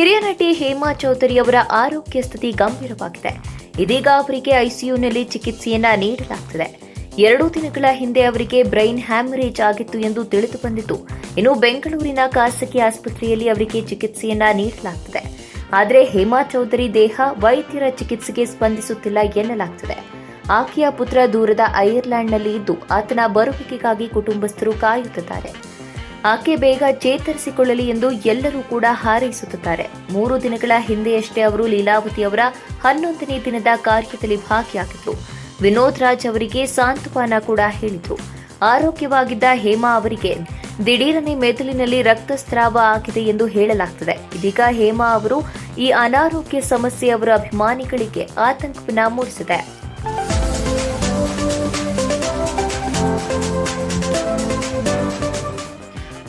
ಹಿರಿಯ ನಟಿ ಹೇಮಾ ಚೌಧರಿ ಅವರ ಆರೋಗ್ಯ ಸ್ಥಿತಿ ಗಂಭೀರವಾಗಿದೆ. ಇದೀಗ ಅವರಿಗೆ ಐಸಿಯುನಲ್ಲಿ ಚಿಕಿತ್ಸೆಯನ್ನ ನೀಡಲಾಗ್ತಿದೆ. ಎರಡು ದಿನಗಳ ಹಿಂದೆ ಅವರಿಗೆ ಬ್ರೈನ್ ಹ್ಯಾಮರೇಜ್ ಆಗಿತ್ತು ಎಂದು ತಿಳಿದು ಬಂದಿತು ಇನ್ನು ಬೆಂಗಳೂರಿನ ಖಾಸಗಿ ಆಸ್ಪತ್ರೆಯಲ್ಲಿ ಅವರಿಗೆ ಚಿಕಿತ್ಸೆಯನ್ನ ನೀಡಲಾಗ್ತಿದೆ. ಆದರೆ ಹೇಮಾ ಚೌಧರಿ ದೇಹ ವೈದ್ಯರ ಚಿಕಿತ್ಸೆಗೆ ಸ್ಪಂದಿಸುತ್ತಿಲ್ಲ ಎನ್ನಲಾಗುತ್ತಿದೆ ಆಕೆಯ ಪುತ್ರ ದೂರದ ಐರ್ಲೆಂಡ್ನಲ್ಲಿ ಇದ್ದು, ಆತನ ಬರುವಿಕೆಗಾಗಿ ಕುಟುಂಬಸ್ಥರು ಕಾಯುತ್ತಿದ್ದಾರೆ. ಆಕೆ ಬೇಗ ಚೇತರಿಸಿಕೊಳ್ಳಲಿ ಎಂದು ಎಲ್ಲರೂ ಕೂಡ ಹಾರೈಸುತ್ತಿದ್ದಾರೆ. ಮೂರು ದಿನಗಳ ಹಿಂದೆಯಷ್ಟೇ ಅವರು ಲೀಲಾವತಿ ಅವರ ಹನ್ನೊಂದನೇ ದಿನದ ಕಾರ್ಯದಲ್ಲಿ ಭಾಗಿಯಾಗಿದ್ರು. ವಿನೋದ್ ರಾಜ್ ಅವರಿಗೆ ಸಾಂತ್ವನ ಕೂಡ ಹೇಳಿದ್ರು. ಆರೋಗ್ಯವಾಗಿದ್ದ ಹೇಮಾ ಅವರಿಗೆ ದಿಢೀರನೆ ಮೆದುಳಿನಲ್ಲಿ ರಕ್ತಸ್ರಾವ ಆಗಿದೆ ಎಂದು ಹೇಳಲಾಗ್ತದೆ. ಇದೀಗ ಹೇಮಾ ಅವರು ಈ ಅನಾರೋಗ್ಯ ಸಮಸ್ಯೆ ಅವರ ಅಭಿಮಾನಿಗಳಿಗೆ ಆತಂಕವನ್ನ ಮೂಡಿಸಿದೆ.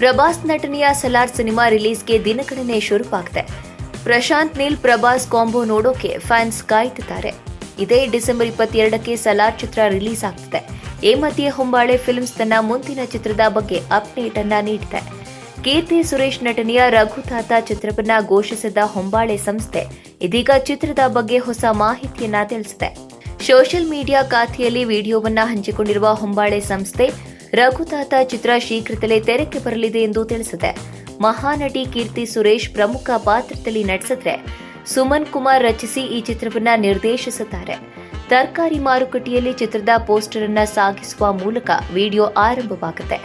ಪ್ರಭಾಸ್ ನಟನೆಯ ಸಲಾರ್ ಸಿನಿಮಾ ರಿಲೀಸ್ಗೆ ದಿನಗಣನೆ ಶುರುವಾಗಿದೆ. ಪ್ರಶಾಂತ್ ನೀಲ್ ಪ್ರಭಾಸ್ ಕಾಂಬೋ ನೋಡೋಕೆ ಫ್ಯಾನ್ಸ್ ಕಾಯ್ತಿದ್ದಾರೆ. ಇದೇ ಡಿಸೆಂಬರ್ ಇಪ್ಪತ್ತೆರಡಕ್ಕೆ ಸಲಾರ್ ಚಿತ್ರ ರಿಲೀಸ್ ಆಗ್ತಿದೆ. ಈ ಹೊಂಬಾಳೆ ಫಿಲ್ಮ್ಸ್ ತನ್ನ ಮುಂದಿನ ಚಿತ್ರದ ಬಗ್ಗೆ ಅಪ್ಡೇಟ್ ಅನ್ನ ನೀಡಿದೆ. ಕೀರ್ತಿ ಸುರೇಶ್ ನಟನೆಯ ರಘುತಾತ ಚಿತ್ರವನ್ನ ಘೋಷಿಸಿದ ಹೊಂಬಾಳೆ ಸಂಸ್ಥೆ ಇದೀಗ ಚಿತ್ರದ ಬಗ್ಗೆ ಹೊಸ ಮಾಹಿತಿಯನ್ನ ತಿಳಿಸಿದೆ. ಸೋಷಿಯಲ್ ಮೀಡಿಯಾ ಖಾತೆಯಲ್ಲಿ ವಿಡಿಯೋವನ್ನ ಹಂಚಿಕೊಂಡಿರುವ ಹೊಂಬಾಳೆ ಸಂಸ್ಥೆ ರಘುತಾತ ಚಿತ್ರ ಶೀಘ್ರದಲ್ಲೇ ತೆರೆಗೆ ಬರಲಿದೆ ಎಂದು ತಿಳಿಸಿದೆ. ಮಹಾನಟಿ ಕೀರ್ತಿ ಸುರೇಶ್ ಪ್ರಮುಖ ಪಾತ್ರದಲ್ಲಿ ನಟಿಸಿದ್ರೆ ಸುಮನ್ ಕುಮಾರ್ ರಚಿಸಿ ಈ ಚಿತ್ರವನ್ನ ನಿರ್ದೇಶಿಸುತ್ತಾರೆ. ತರಕಾರಿ ಮಾರುಕಟ್ಟೆಯಲ್ಲಿ ಚಿತ್ರದ ಪೋಸ್ಟರ್ ಅನ್ನ ಸಾಗಿಸುವ ಮೂಲಕ ವಿಡಿಯೋ ಆರಂಭವಾಗುತ್ತೆ.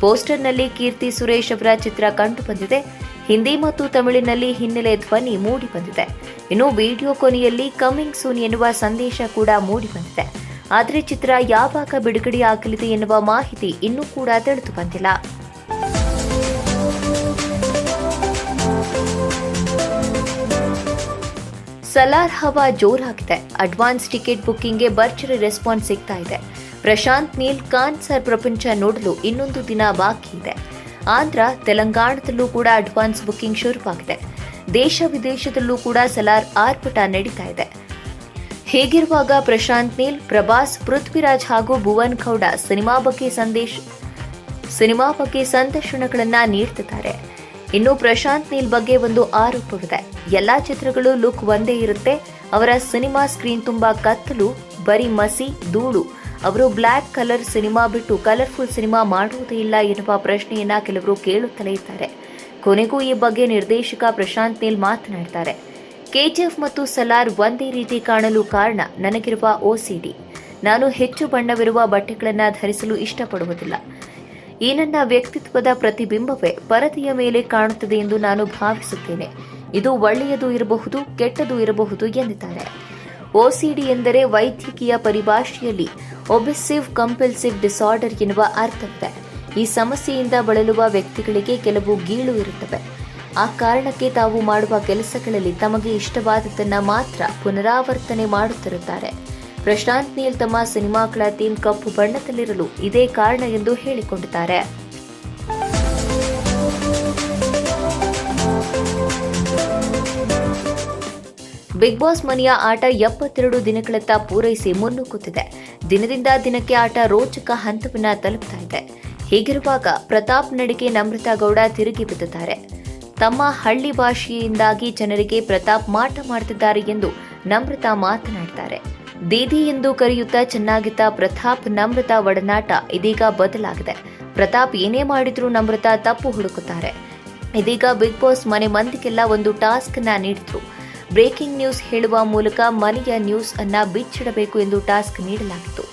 ಪೋಸ್ಟರ್ನಲ್ಲಿ ಕೀರ್ತಿ ಸುರೇಶ್ ಅವರ ಚಿತ್ರ ಕಂಡು ಬಂದಿದೆ ಹಿಂದಿ ಮತ್ತು ತಮಿಳಿನಲ್ಲಿ ಹಿನ್ನೆಲೆ ಧ್ವನಿ ಮೂಡಿ ಬಂದಿದೆ ಇನ್ನು ವಿಡಿಯೋ ಕೊನೆಯಲ್ಲಿ ಕಮಿಂಗ್ ಸೂನ್ ಎನ್ನುವ ಸಂದೇಶ ಕೂಡ ಮೂಡಿ ಬಂದಿದೆ ಆದರೆ ಚಿತ್ರ ಯಾವಾಗ ಬಿಡುಗಡೆಯಾಗಲಿದೆ ಎನ್ನುವ ಮಾಹಿತಿ ಇನ್ನೂ ಕೂಡ ತಿಳಿದು ಬಂದಿಲ್ಲ. ಸಲಾರ್ ಹವಾ ಜೋರಾಗಿದೆ. ಅಡ್ವಾನ್ಸ್ ಟಿಕೆಟ್ ಬುಕ್ಕಿಂಗ್ಗೆ ಭರ್ಜರಿ ರೆಸ್ಪಾನ್ಸ್ ಸಿಗ್ತಾ ಇದೆ. ಪ್ರಶಾಂತ್, ನೀಲ್, ಖಾನ್ ಸರ್ ಪ್ರಪಂಚ ನೋಡಲು ಇನ್ನೊಂದು ದಿನ ಬಾಕಿ ಇದೆ. ಆಂಧ್ರ, ತೆಲಂಗಾಣದಲ್ಲೂ ಕೂಡ ಅಡ್ವಾನ್ಸ್ ಬುಕ್ಕಿಂಗ್ ಶುರುವಾಗಿದೆ. ದೇಶ ವಿದೇಶದಲ್ಲೂ ಕೂಡ ಸಲಾರ್ ಆರ್ಭಟ ನಡೀತಾ ಇದೆ. ಹೀಗಿರುವಾಗ ಪ್ರಶಾಂತ್ ನೀಲ್, ಪ್ರಭಾಸ್, ಪೃಥ್ವಿರಾಜ್ ಹಾಗೂ ಭುವನ್ ಗೌಡ ಸಿನಿಮಾ ಬಗ್ಗೆ ಸಂದೇಶ, ಸಿನಿಮಾ ಬಗ್ಗೆ ಸಂದರ್ಶನಗಳನ್ನ ನೀಡ್ತಿದ್ದಾರೆ. ಇನ್ನು ಪ್ರಶಾಂತ್ ನೀಲ್ ಬಗ್ಗೆ ಒಂದು ಆರೋಪವಿದೆ. ಎಲ್ಲಾ ಚಿತ್ರಗಳು ಲುಕ್ ಒಂದೇ ಇರುತ್ತೆ. ಅವರ ಸಿನಿಮಾ ಸ್ಕ್ರೀನ್ ತುಂಬಾ ಕತ್ತಲು, ಬರೀ ಮಸಿ, ಧೂಳು. ಅವರು ಬ್ಲ್ಯಾಕ್ ಕಲರ್ ಸಿನಿಮಾ ಬಿಟ್ಟು ಕಲರ್ಫುಲ್ ಸಿನಿಮಾ ಮಾಡುವುದೇ ಇಲ್ಲ ಎನ್ನುವ ಪ್ರಶ್ನೆಯನ್ನ ಕೆಲವರು ಕೇಳುತ್ತಲೇ ಇದ್ದಾರೆ. ಕೊನೆಗೂ ಈ ಬಗ್ಗೆ ನಿರ್ದೇಶಕ ಪ್ರಶಾಂತ್ ನೀಲ್ ಮಾತನಾಡ್ತಾರೆ. ಕೆಜಿಎಫ್ ಮತ್ತು ಸಲಾರ್ ಒಂದೇ ರೀತಿ ಕಾಣಲು ಕಾರಣ ನನಗಿರುವ ಓಸಿಡಿ ನಾನು ಹೆಚ್ಚು ಬಣ್ಣವಿರುವ ಬಟ್ಟೆಗಳನ್ನು ಧರಿಸಲು ಇಷ್ಟಪಡುವುದಿಲ್ಲ. ಈ ನನ್ನ ವ್ಯಕ್ತಿತ್ವದ ಪ್ರತಿಬಿಂಬವೇ ಪರದೆಯ ಮೇಲೆ ಕಾಣುತ್ತದೆ ಎಂದು ನಾನು ಭಾವಿಸುತ್ತೇನೆ. ಇದು ಒಳ್ಳೆಯದು ಇರಬಹುದು, ಕೆಟ್ಟದು ಇರಬಹುದು ಎಂದಿದ್ದಾರೆ. ಓಸಿಡಿ ಎಂದರೆ ವೈದ್ಯಕೀಯ ಪರಿಭಾಷೆಯಲ್ಲಿ ಒಬೆಸಿವ್ ಕಂಪಲ್ಸಿವ್ ಡಿಸಾರ್ಡರ್ ಎನ್ನುವ ಅರ್ಥವಿದೆ. ಈ ಸಮಸ್ಯೆಯಿಂದ ಬಳಲುವ ವ್ಯಕ್ತಿಗಳಿಗೆ ಕೆಲವು ಗೀಳು ಇರುತ್ತವೆ. ಆ ಕಾರಣಕ್ಕೆ ತಾವು ಮಾಡುವ ಕೆಲಸಗಳಲ್ಲಿ ತಮಗೆ ಇಷ್ಟವಾದದ್ದನ್ನ ಮಾತ್ರ ಪುನರಾವರ್ತನೆ ಮಾಡುತ್ತಿರುತ್ತಾರೆ. ಪ್ರಶಾಂತ್ ನೀಲ್ ತಮ್ಮ ಸಿನಿಮಾಗಳ ಥೀಮ್ ಕಪ್ಪು ಬಣ್ಣದಲ್ಲಿರಲು ಇದೇ ಕಾರಣ ಎಂದು ಹೇಳಿಕೊಂಡಿದ್ದಾರೆ. ಬಿಗ್ ಬಾಸ್ ಮನೆಯ ಆಟ ಎಪ್ಪತ್ತೆರಡು ದಿನಗಳತ್ತ ಪೂರೈಸಿ ಮುನ್ನುಗ್ಗುತ್ತಿದೆ ದಿನದಿಂದ ದಿನಕ್ಕೆ ಆಟ ರೋಚಕ ಹಂತವನ್ನ ತಲುಪ್ತಾ ಹೀಗಿರುವಾಗ ಪ್ರತಾಪ್ ನಡಿಗೆ ನಮ್ರತಾ ಗೌಡ ತಿರುಗಿ ಬಿದ್ದಿದ್ದಾರೆ. ತಮ್ಮ ಹಳ್ಳಿ ಭಾಷೆಯಿಂದಾಗಿ ಜನರಿಗೆ ಪ್ರತಾಪ್ ಮಾಟ ಮಾಡ್ತಿದ್ದಾರೆ ಎಂದು ನಮ್ರತಾ ಮಾತನಾಡ್ತಾರೆ. ದೀದಿ ಎಂದು ಕರೆಯುತ್ತಾ ಚೆನ್ನಾಗಿದ್ದ ಪ್ರತಾಪ್ ನಮ್ರತಾ ಒಡನಾಟ ಇದೀಗ ಬದಲಾಗಿದೆ. ಪ್ರತಾಪ್ ಏನೇ ಮಾಡಿದ್ರೂ ನಮ್ರತಾ ತಪ್ಪು ಹುಡುಕುತ್ತಾರೆ. ಇದೀಗ ಬಿಗ್ ಬಾಸ್ ಮನೆ ಮಂದಿಗೆಲ್ಲ ಒಂದು ಟಾಸ್ಕ್ನ ನೀಡಿದ್ರು. ಬ್ರೇಕಿಂಗ್ ನ್ಯೂಸ್ ಹೇಳುವ ಮೂಲಕ ಮನೆಯ ನ್ಯೂಸ್ ಅನ್ನ ಬಿಚ್ಚಿಡಬೇಕು ಎಂದು ಟಾಸ್ಕ್ ನೀಡಲಾಗಿತ್ತು.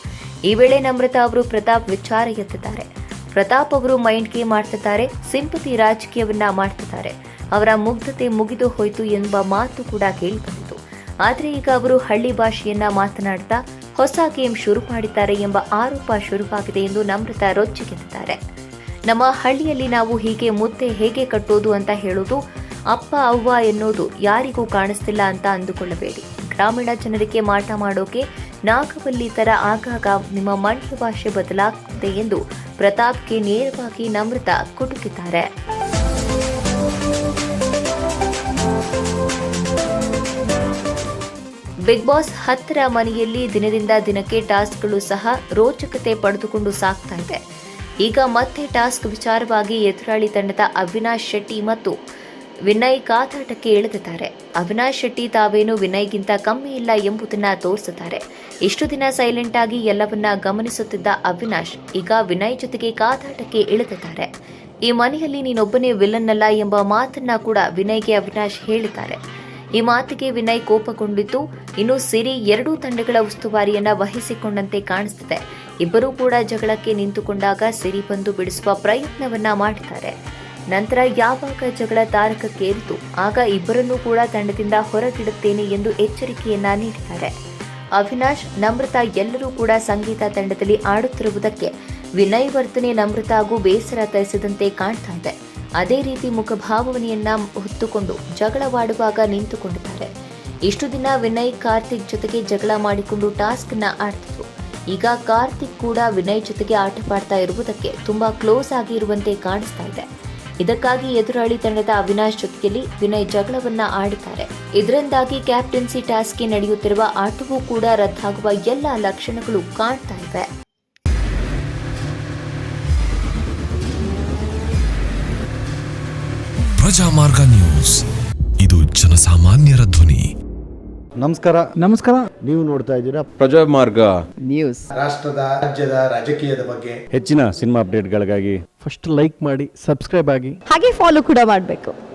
ಈ ವೇಳೆ ನಮ್ರತಾ ಅವರು ಪ್ರತಾಪ್ ವಿಚಾರ ಎತ್ತಿದ್ದಾರೆ. ಪ್ರತಾಪ್ ಅವರು ಮೈಂಡ್ ಗೇಮ್ ಮಾಡ್ತಿದ್ದಾರೆ, ಸಿಂಪತಿ ರಾಜಕೀಯವನ್ನ ಮಾಡ್ತಿದ್ದಾರೆ. ಅವರ ಮುಗ್ಧತೆ ಮುಗಿದು ಹೋಯಿತು ಎಂಬ ಮಾತು ಕೂಡ ಕೇಳಿಬಂದಿತು ಆದರೆ ಈಗ ಅವರು ಹಳ್ಳಿ ಭಾಷೆಯನ್ನ ಮಾತನಾಡ್ತಾ ಹೊಸ ಗೇಮ್ ಶುರು ಮಾಡಿದ್ದಾರೆ ಎಂಬ ಆರೋಪ ಶುರುವಾಗಿದೆ ಎಂದು ನಮ್ರತಾ ರೊಚ್ಚಿಗೆದ್ದಿದ್ದಾರೆ ನಮ್ಮ ಹಳ್ಳಿಯಲ್ಲಿ ನಾವು ಹೀಗೆ ಮುದ್ದೆ ಹೇಗೆ ಕಟ್ಟೋದು ಅಂತ ಹೇಳೋದು ಅಪ್ಪ, ಅವ್ವ ಎನ್ನುವುದು ಯಾರಿಗೂ ಕಾಣಿಸ್ತಿಲ್ಲ ಅಂತ ಅಂದುಕೊಳ್ಳಬೇಡಿ. ಗ್ರಾಮೀಣ ಜನರಿಗೆ ಮಾಟ ಮಾಡೋಕೆ ನಾಗವಲ್ಲಿ ತರ ಆಗಾಗ ನಿಮ್ಮ ಮಂಡ್ಯ ಭಾಷೆ ಬದಲಾಗುತ್ತದೆ ಎಂದು ಪ್ರತಾಪ್ಗೆ ನೇರವಾಗಿ ನಮ್ರತಾ ಕುಟುಕಿದ್ದಾರೆ. ಬಿಗ್ ಬಾಸ್ ಹತ್ತರ ಮನೆಯಲ್ಲಿ ದಿನದಿಂದ ದಿನಕ್ಕೆ ಟಾಸ್ಕ್ಗಳು ಸಹ ರೋಚಕತೆ ಪಡೆದುಕೊಂಡು ಸಾಗ್ತಾ ಇದೆ. ಈಗ ಮತ್ತೆ ಟಾಸ್ಕ್ ವಿಚಾರವಾಗಿ ಎದುರಾಳಿ ತಂಡದ ಅವಿನಾಶ್ ಶೆಟ್ಟಿ ಮತ್ತು ವಿನಯ್ ಕಾತಾಟಕ್ಕೆ ಇಳಿದಿದ್ದಾರೆ. ಅವಿನಾಶ್ ಶೆಟ್ಟಿ ತಾವೇನು ವಿನಯ್ಗಿಂತ ಕಮ್ಮಿ ಇಲ್ಲ ಎಂಬುದನ್ನ ತೋರಿಸಿದ್ದಾರೆ ಇಷ್ಟು ದಿನ ಸೈಲೆಂಟ್ ಆಗಿ ಎಲ್ಲವನ್ನ ಗಮನಿಸುತ್ತಿದ್ದ ಅವಿನಾಶ್ ಈಗ ವಿನಯ್ ಜೊತೆಗೆ ಕಾದಾಟಕ್ಕೆ ಇಳಿದಿದ್ದಾರೆ. ಈ ಮನೆಯಲ್ಲಿ ನೀನೊಬ್ಬನೇ ವಿಲನ್ ಅಲ್ಲ ಎಂಬ ಮಾತನ್ನ ಕೂಡ ವಿನಯ್ಗೆ ಅವಿನಾಶ್ ಹೇಳಿದ್ದಾರೆ. ಈ ಮಾತಿಗೆ ವಿನಯ್ ಕೋಪಗೊಂಡಿದ್ದು ಇನ್ನು ಸಿರಿ ಎರಡೂ ತಂಡಗಳ ಉಸ್ತುವಾರಿಯನ್ನ ವಹಿಸಿಕೊಂಡಂತೆ ಕಾಣಿಸ್ತಿದೆ. ಇಬ್ಬರೂ ಕೂಡ ಜಗಳಕ್ಕೆ ನಿಂತುಕೊಂಡಾಗ ಸಿರಿ ಬಂದು ಬಿಡಿಸುವ ಪ್ರಯತ್ನವನ್ನ ಮಾಡುತ್ತಾರೆ ನಂತರ ಯಾವಾಗ ಜಗಳ ತಾರಕಕ್ಕೇರಿತು, ಆಗ ಇಬ್ಬರನ್ನೂ ಕೂಡ ತಂಡದಿಂದ ಹೊರಗಿಡುತ್ತೇನೆ ಎಂದು ಎಚ್ಚರಿಕೆಯನ್ನ ನೀಡಿದ್ದಾರೆ. ಅವಿನಾಶ್, ನಮ್ರತಾ ಎಲ್ಲರೂ ಕೂಡ ಸಂಗೀತ ತಂಡದಲ್ಲಿ ಆಡುತ್ತಿರುವುದಕ್ಕೆ ವಿನಯ್ ವರ್ತನೆ, ನಮ್ರತಾ ಹಾಗೂ ಬೇಸರ ತರಿಸಿದಂತೆ ಕಾಣ್ತಾ ಇದೆ. ಅದೇ ರೀತಿ ಮುಖಭಾವನೆಯನ್ನ ಹೊತ್ತುಕೊಂಡು ಜಗಳವಾಡುವಾಗ ನಿಂತುಕೊಂಡಿದ್ದಾರೆ. ಇಷ್ಟು ದಿನ ವಿನಯ್ ಕಾರ್ತಿಕ್ ಜೊತೆಗೆ ಜಗಳ ಮಾಡಿಕೊಂಡು ಟಾಸ್ಕ್ನ ಆಡ್ತಿದ್ರು. ಈಗ ಕಾರ್ತಿಕ್ ಕೂಡ ವಿನಯ್ ಜೊತೆಗೆ ಆಟವಾಡ್ತಾ ಇರುವುದಕ್ಕೆ ತುಂಬಾ ಕ್ಲೋಸ್ ಆಗಿ ಇರುವಂತೆ ಕಾಣಿಸ್ತಾ ಇದೆ. ಇದಕ್ಕಾಗಿ ಎದುರಾಳಿ ತಂಡದ ಅವಿನಾಶ್ ಜೊತೆಯಲ್ಲಿ ವಿನಯ್ ಜಗಳವನ್ನ ಆಡಿದ್ದಾರೆ. ಇದರಿಂದಾಗಿ ಕ್ಯಾಪ್ಟನ್ಸಿ ಟಾಸ್ಕ್ಗೆ ನಡೆಯುತ್ತಿರುವ ಆಟವೂ ಕೂಡ ರದ್ದಾಗುವ ಎಲ್ಲ ಲಕ್ಷಣಗಳು ಕಾಣ್ತಾ ಇವೆ. ಪ್ರಜಾಮಾರ್ಗ ನ್ಯೂಸ್. ಇದು ಜನಸಾಮಾನ್ಯರ ಧ್ವನಿ. ನಮಸ್ಕಾರ. ನಮಸ್ಕಾರ. ನೀವು ನೋಡ್ತಾ ಇದ್ದೀರಾ ಪ್ರಜಾಮಾರ್ಗ ನ್ಯೂಸ್. ರಾಷ್ಟ್ರದ ರಾಜ್ಯದ ರಾಜಕೀಯದ ಬಗ್ಗೆ. ಹೆಚ್ಚಿನ ಸಿನಿಮಾ ಅಪ್ಡೇಟ್ಗಳಿಗಾಗಿ ಫಸ್ಟ್ ಲೈಕ್ ಮಾಡಿ ಸಬ್ಸ್ಕ್ರೈಬ್ ಆಗಿ. ಹಾಗೆ ಫಾಲೋ ಕೂಡ ಮಾಡಬೇಕು.